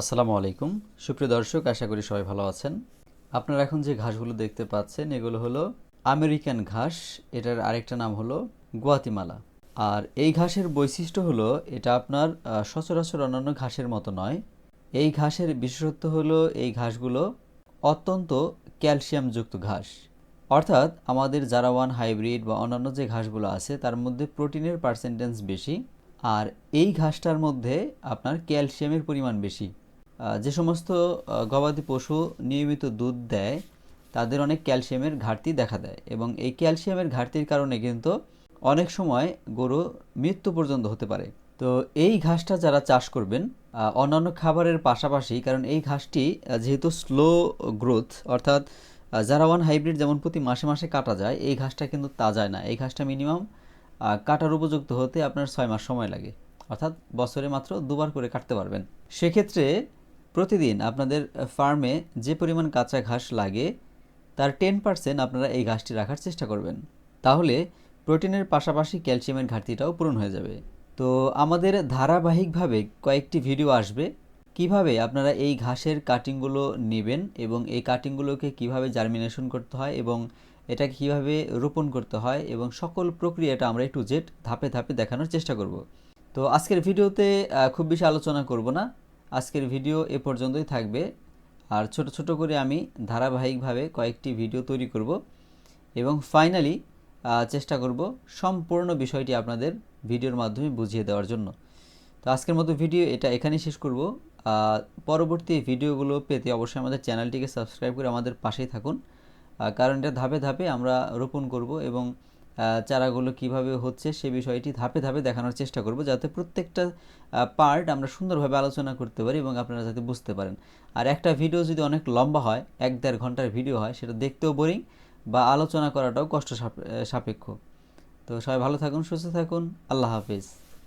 আসসালামু আলাইকুম। সুপ্রিয় দর্শক, আশা করি সবাই ভালো আছেন। আপনারা এখন যে ঘাসগুলো দেখতে পাচ্ছেন, এগুলো হলো আমেরিকান ঘাস। এটার আরেকটা নাম হলো গুয়াতিমালা। আর এই ঘাসের বৈশিষ্ট্য হলো, এটা আপনার সচরাচর অন্যান্য ঘাসের মতো নয়। এই ঘাসের বিশেষত্ব হলো, এই ঘাসগুলো অত্যন্ত ক্যালসিয়ামযুক্ত ঘাস। অর্থাৎ আমাদের জারাওয়ান, হাইব্রিড বা অন্যান্য যে ঘাসগুলো আছে, তার মধ্যে প্রোটিনের পার্সেন্টেজ বেশি। আর এই ঘাসটার মধ্যে আপনার ক্যালসিয়ামের পরিমাণ বেশি। যে সমস্ত গবাদি পশু নিয়মিত দুধ দেয়, তাদের অনেক ক্যালসিয়ামের ঘাটতি দেখা দেয় এবং এই ক্যালসিয়ামের ঘাটতির কারণে কিন্তু অনেক সময় গরু মৃত্যু পর্যন্ত হতে পারে। তো এই ঘাসটা যারা চাষ করবেন অন্যান্য খাবারের পাশাপাশি, কারণ এই ঘাসটি যেহেতু স্লো গ্রোথ অর্থাৎ জারাওয়ান হাইব্রিড যেমন প্রতি মাসে মাসে কাটা যায়, এই ঘাসটা কিন্তু তা যায় না। এই ঘাসটা মিনিমাম কাটার উপযুক্ত হতে আপনার ছয় মাস সময় লাগে। অর্থাৎ বছরে মাত্র দুবার করে কাটতে পারবেন। সেক্ষেত্রে প্রতিদিন আপনাদের ফার্মে যে পরিমাণ কাঁচা ঘাস লাগে, তার টেন পার্সেন্ট আপনারা এই ঘাসটি রাখার চেষ্টা করবেন। তাহলে প্রোটিনের পাশাপাশি ক্যালসিয়ামের ঘাটতিটাও পূরণ হয়ে যাবে। তো আমাদের ধারাবাহিকভাবে কয়েকটি ভিডিও আসবে। কীভাবে আপনারা এই ঘাসের কাটিংগুলো নেবেন এবং এই কাটিংগুলোকে কীভাবে জার্মিনেশন করতে হয় এবং এটাকে কীভাবে রোপণ করতে হয় এবং সকল প্রক্রিয়াটা আমরা একটু জেড ধাপে ধাপে দেখানোর চেষ্টা করব। তো আজকের ভিডিওতে খুব বেশি আলোচনা করব না। আজকের ভিডিও এ পর্যন্তই থাকবে। আর ছোট ছোট করে আমি ধারাবাহিকভাবে কয়েকটি ভিডিও তৈরি করব এবং ফাইনালি চেষ্টা করব সম্পূর্ণ বিষয়টি আপনাদের ভিডিওর মাধ্যমে বুঝিয়ে দেওয়ার জন্য। তো আজকের মতো ভিডিও এটা এখানেই শেষ করব। পরবর্তী ভিডিওগুলো পেতে অবশ্যই আমাদের চ্যানেলটিকে সাবস্ক্রাইব করে আমাদের পাশেই থাকুন। কারণ এটা ধাপে ধাপে আমরা রোপণ করব এবং চারাগুলো কীভাবে হচ্ছে সে বিষয়টি ধাপে ধাপে দেখানোর চেষ্টা করব যাতে প্রত্যেকটা পার্ট আমরা সুন্দরভাবে আলোচনা করতে পারি এবং আপনারা যাতে বুঝতে পারেন। আর একটা ভিডিও যদি অনেক লম্বা হয়, এক দেড় ঘণ্টার ভিডিও হয়, সেটা দেখতেও বোরিং বা আলোচনা করাটাও কষ্ট সাপ- সাপেক্ষ। তো সবাই ভালো থাকুন, সুস্থ থাকুন, আল্লাহ হাফিজ।